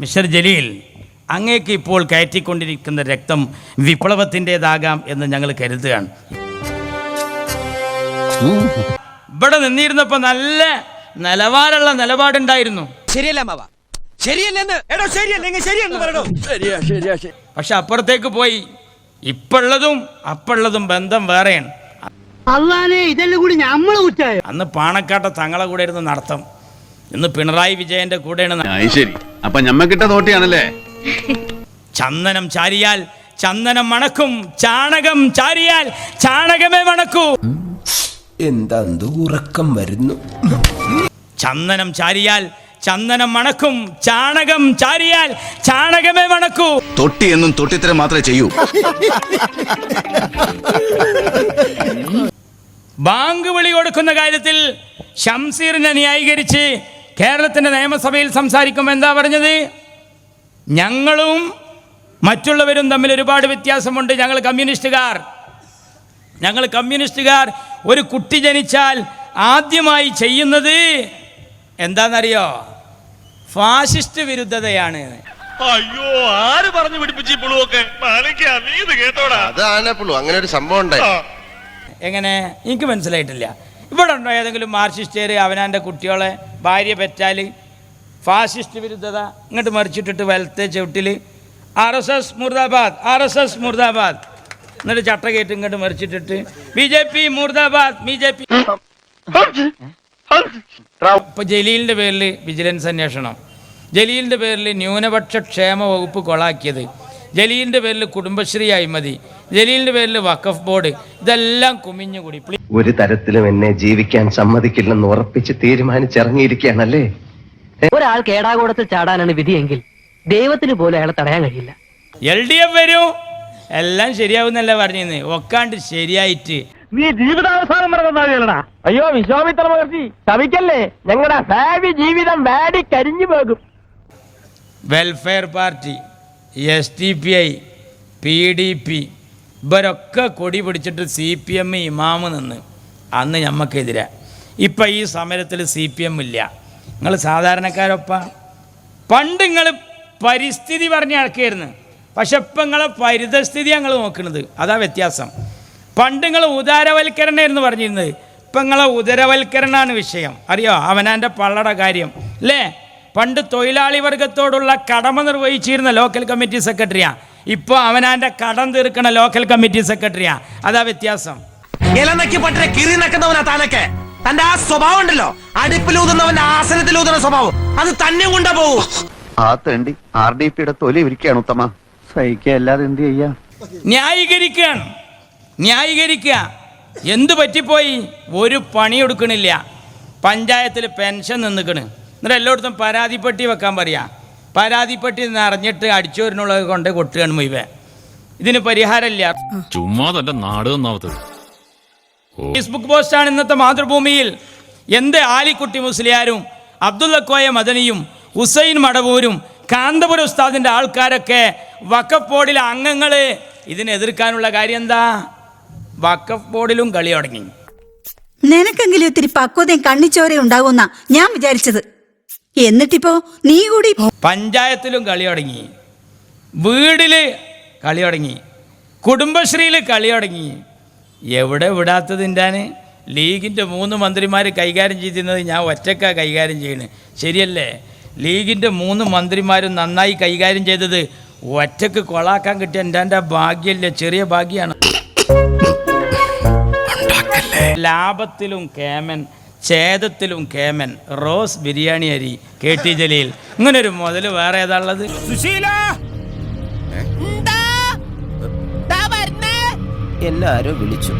Mister Jaleel അങ്ങേക്ക് ഇപ്പോൾ കയറ്റിക്കൊണ്ടിരിക്കുന്ന രക്തം വിപ്ലവത്തിന്റെതാകാം എന്ന് ഞങ്ങൾ കരുതുകയാണ്. ഇവിടെ നിന്നിരുന്നപ്പോൾ നല്ല നിലവാരമുള്ള നിലപാടുണ്ടായിരുന്നു. ശരിയല്ല മാവ ശരിയല്ലെന്ന് എടോ ശരിയല്ലെങ്കിൽ ശരിയെന്ന് പറയണോ ശരിയാ ശരിയാ ശരി. പക്ഷെ അപ്പുറത്തേക്ക് പോയി. ഇപ്പുള്ളതും അപ്പുള്ളതും ബന്ധം വേറെയാണ്. അള്ളാനെ ഇതെല്ലാം കൂടി ഞമ്മൾ കുറ്റായോ? അന്ന് പാണക്കാട്ട തങ്ങളെ കൂടെ ഇരുന്ന് നടത്തം. ഇന്ന് പിണറായി വിജയന്റെ കൂടെയാണ് ശരി. അപ്പൊ ഞമ്മക്കിട്ട തോട്ടിയാണല്ലേ? ചന്ദനം ചാരിയാൽ ചന്ദനം മണക്കും ചാണകം ചാരിയാൽ ചാണകമേ മണക്കൂ. എന്താ ഉറക്കം വരുന്നു? ചന്ദനം ചാരിയാൽ ചന്ദനം മണക്കും ചാണകം ചാരിയാൽ ചാണകമേ മണക്കൂ. തൊട്ടി എന്നും തൊട്ടിത്തരം മാത്രമേ ചെയ്യൂ. ബാങ്ക് വിളി കൊടുക്കുന്ന കാര്യത്തിൽ ഷംസീറിനെ ന്യായീകരിച്ച് കേരളത്തിന്റെ നിയമസഭയിൽ സംസാരിക്കുമ്പോൾ എന്താ പറഞ്ഞത്? ഞങ്ങളും മറ്റുള്ളവരും തമ്മിൽ ഒരുപാട് വ്യത്യാസമുണ്ട്. ഞങ്ങൾ കമ്മ്യൂണിസ്റ്റുകാർ. ഞങ്ങൾ കമ്മ്യൂണിസ്റ്റുകാർ. ഒരു കുട്ടി ജനിച്ചാൽ ആദ്യമായി ചെയ്യുന്നത് എന്താണെന്നറിയോ? ഫാസിസ്റ്റ് വിരുദ്ധതയാണ്. അയ്യോ ആര് പറഞ്ഞു പിടിപ്പിച്ചു പുളുവൊക്കെ? നീ ഇത് കേട്ടോടാ. അതാണ് അങ്ങനെ ഒരു സംഭവം ഉണ്ടായി. എങ്ങനെ? എനിക്ക് മനസ്സിലായിട്ടില്ല. ഇവിടെ ഉണ്ടോ ഏതെങ്കിലും മാർക്സിസ്റ്റുകാർ അവനാന്റെ കുട്ടികളെ? ഭാര്യ പെറ്റാൽ ഫാസിസ്റ്റ് വിരുദ്ധത ഇങ്ങോട്ട് മറിച്ചിട്ടിട്ട് വലത്തെ ചവിട്ടിൽ ആർ എസ് എസ് മുർദാബാദ് ആർ എസ് എസ് മുർദാബാദ്. എന്നിട്ട് ചട്ട കയറ്റി ഇങ്ങോട്ട് മറിച്ചിട്ടിട്ട്. ബി ജെ പി മുർദാബാദ് ബി ജെ പി. ഇപ്പൊ ജലീലിന്റെ പേരിൽ വിജിലൻസ് അന്വേഷണം. ജലീലിന്റെ പേരിൽ ന്യൂനപക്ഷ ക്ഷേമ വകുപ്പ് കൊളാക്കിയത്. ജലീലിന്റെ പേരിൽ കുടുംബശ്രീ അഴിമതി. ജലീലിന്റെ പേരിൽ വഖഫ് ബോർഡ്. ഇതെല്ലാം കുമിഞ്ഞുകൂടി. ഒരു തരത്തിലും എന്നെ ജീവിക്കാൻ സമ്മതിക്കില്ലെന്ന് ഉറപ്പിച്ച് തീരുമാനിച്ചിറങ്ങിയിരിക്കുകയാണല്ലേ? ഒരാൾ കേടാകൂടത്തിൽ ചാടാനാണ് വിധിയെങ്കിൽ ദൈവത്തിന് പോലും അയാളെ തടയാൻ കഴിയില്ല. എൽ ഡി എഫ് വരൂ. എല്ലാം ശരിയാവുന്നല്ല പറഞ്ഞു ഒക്കാണ്ട് ശരിയായിട്ട്. നീ ജീവിതാവസാനം നന്നാവിയല്ലടാ. അയ്യോ വിശ്വാമിത്ര മഹർഷി ശമിക്കല്ലേ ഞങ്ങളുടെ ഭാവി ജീവിതം വാടി കരിഞ്ഞു പോകും. Welfare party S T P I P D P ഇവരൊക്കെ കൊടി പിടിച്ചിട്ട് സി പി എം ഇമാമ് നിന്ന്. അന്ന് ഞമ്മക്കെതിരെ. ഇപ്പം ഈ സമരത്തിൽ സി പി എം ഇല്ല. നിങ്ങൾ സാധാരണക്കാരൊപ്പ? പണ്ട് നിങ്ങൾ പരിസ്ഥിതി പറഞ്ഞ് ഇറക്കിയായിരുന്നു പക്ഷെ ഇപ്പം നിങ്ങളെ പരിതസ്ഥിതി ഞങ്ങൾ നോക്കുന്നത് അതാ വ്യത്യാസം. പണ്ട് നിങ്ങൾ ഉദാരവൽക്കരണമായിരുന്നു പറഞ്ഞിരുന്നത്. ഇപ്പം നിങ്ങളെ ഉദരവൽക്കരണമാണ് വിഷയം. അറിയോ? അവനാന്റെ പള്ളട കാര്യം. അല്ലേ പണ്ട് തൊഴിലാളി വർഗത്തോടുള്ള കടമ നിർവഹിച്ചിരുന്ന ലോക്കൽ കമ്മിറ്റി സെക്രട്ടറിയാ ഇപ്പോൾ അവനാന്റെ കടം തീർക്കണ ലോക്കൽ കമ്മിറ്റി സെക്രട്ടറിയാ അതാ വ്യത്യാസം. ഇലനക്കി പട്ടിനെ കിറി നക്കുന്നവനാ താനൊക്കെ. തന്റെ ആ സ്വഭാവം ഉണ്ടല്ലോ. അടുപ്പിലൂതുന്നവന്റെ ആസനത്തിലൂതുന്ന സ്വഭാവം. അത് തന്നെ കൊണ്ടാ പോകൂ ആ തേണ്ടി ആർ ഡി പിയുടെ തൊലി ഇരിക്കുകയാണ് ഉത്തമ. സഹിക്കല്ലാതെ എന്ത് ചെയ്യാ? ന്യായീകരിക്കുകയാണ്. ന്യായീകരിക്കുക. എന്ത് പറ്റിപ്പോയി? ഒരു പണി എടുക്കണില്ല. പഞ്ചായത്തിൽ പെൻഷൻ നിന്നിക്കണ്. എന്നിട്ട് എല്ലായിടത്തും പരാതിപ്പെട്ടി വെക്കാൻ പറയാ. പരാതിപ്പെട്ടി നിറഞ്ഞിട്ട് അടിച്ചോരിനുള്ളത് കൊണ്ട് കൊട്ടുകയാണ് മുഴുവൻ ഇതിന് പരിഹാരമില്ല. ചുമ്മാ തന്റെ നാട് ഫേസ്ബുക്ക് പോസ്റ്റാണ് ഇന്നത്തെ മാതൃഭൂമിയിൽ. എന്ത് ആലിക്കുട്ടി മുസ്ലിയാരും അബ്ദുള്ള കോയ മദനിയും ഹുസൈൻ മടവൂരും കാന്തപുര ഉസ്താദിന്റെ ആൾക്കാരൊക്കെ വക്കഫ് ബോർഡിലെ അംഗങ്ങൾ ഇതിനെ എതിർക്കാനുള്ള കാര്യം എന്താ? വക്കഫ് ബോർഡിലും കളി തുടങ്ങി. നിനക്കെങ്കിലും ഇത്തിരി പക്വതയും കണ്ണിച്ചോരയും ഉണ്ടാകുന്ന ഞാൻ വിചാരിച്ചത്. എന്നിട്ടിപ്പോ നീ കൂടി പഞ്ചായത്തിലും കളി തുടങ്ങി. വീടിൽ കളി തുടങ്ങി. കുടുംബശ്രീയിൽ കളി തുടങ്ങി. എവിടെ വിടാത്തതിന്റാണ് ലീഗിന്റെ മൂന്ന് മന്ത്രിമാർ കൈകാര്യം ചെയ്തിരുന്നത് ഞാൻ ഒറ്റക്ക കൈകാര്യം ചെയ്യണേ. ശരിയല്ലേ? ലീഗിന്റെ മൂന്ന് മന്ത്രിമാരും നന്നായി കൈകാര്യം ചെയ്തത് ഒറ്റയ്ക്ക് കൊളാക്കാൻ കിട്ടിയ എന്റെ ഭാഗ്യമല്ല ഭാഗ്യമല്ലേ ചെറിയ ഭാഗ്യമാണ് ലാഭത്തിലും കേമൻ ഛേദത്തിലും കേമൻ റോസ് ബിരിയാണി അരി കെ ടി ജലീൽ. ഇങ്ങനെ ഒരു മുതൽ വേറെ ഏതാ ഉള്ളത്? എന്നെ ആരോ വിളിച്ചു.